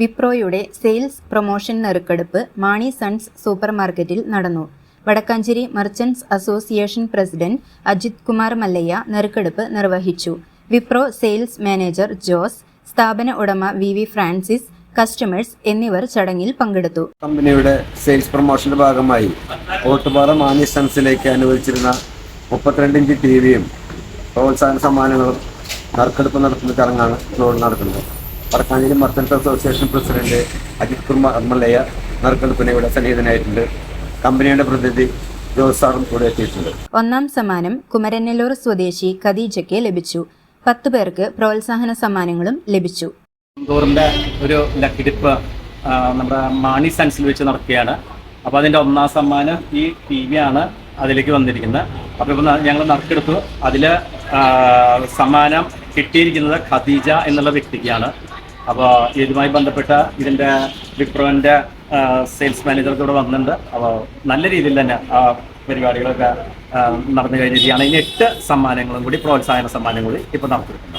വിപ്രോയുടെ sales promotion നറുക്കെടുപ്പ് Mani sons super മാർക്കറ്റിൽ നടന്നു. Vadakkanchery merchants association president Ajith Kumar Mallayya നറുക്കെടുപ്പ് നിർവഹിച്ചു. വിപ്രോ സെയിൽസ് മാനേജർ ജോസ് സ്ഥാപന ഉടമ വി വി ഫ്രാൻസിസ് കസ്റ്റമേഴ്സ് എന്നിവർ ചടങ്ങിൽ പങ്കെടുത്തു. കമ്പനിയുടെ സെയിൽസ് പ്രൊമോഷന്റെ ഭാഗമായി ഓട്ടുപാറ മാണി സൺസിലേക്ക് അനുവദിച്ചിരുന്ന മുപ്പത്തിരണ്ട് ഇഞ്ച് ടി വിയും പ്രോത്സാഹന സമ്മാനങ്ങളും നറുക്കെടുപ്പ് നടത്തുന്ന ചടങ്ങാണ് നടക്കുന്നത്. Vadakkanchery merchants association president Ajith Kumar Mallayya നറുക്കെടുപ്പിന് ഇവിടെ സന്നിഹിതനായിട്ടുണ്ട്. കമ്പനിയുടെ പ്രതിനിധി ജോസാറും സാറും കൂടെ എത്തിയിട്ടുണ്ട്. ഒന്നാം സമ്മാനം കുമരനെല്ലൂർ സ്വദേശി ഖദീജയ്ക്ക് ലഭിച്ചു. പത്തു പേർക്ക് പ്രോത്സാഹന സമ്മാനങ്ങളും ലഭിച്ചു. ഒരു ലക്കിടിപ്പ് നമ്മുടെ മാണി സയൻസിൽ വെച്ച് നടക്കുകയാണ്. അപ്പോൾ അതിന്റെ ഒന്നാം സമ്മാനം ഈ ടി വി ആണ് അതിലേക്ക് വന്നിരിക്കുന്നത്. അപ്പോൾ ഇപ്പോൾ ഞങ്ങൾ നറുക്കെടുത്തു. അതിൽ സമ്മാനം കിട്ടിയിരിക്കുന്നത് ഖദീജ എന്നുള്ള വ്യക്തിക്കാണ്. അപ്പോൾ ഇതുമായി ബന്ധപ്പെട്ട ഇതിന്റെ വിപ്രോന്റെ സെയിൽസ് മാനേജർ കൂടെ വന്നിട്ടുണ്ട്. അപ്പോൾ നല്ല രീതിയിൽ തന്നെ ആ പരിപാടികളൊക്കെ നടന്നു കഴിഞ്ഞിരിക്കുകയാണ്. ഇനി എട്ട് സമ്മാനങ്ങളും കൂടി പ്രോത്സാഹന സമ്മാനം കൂടി ഇപ്പോൾ നടത്തിയിട്ടുണ്ട്.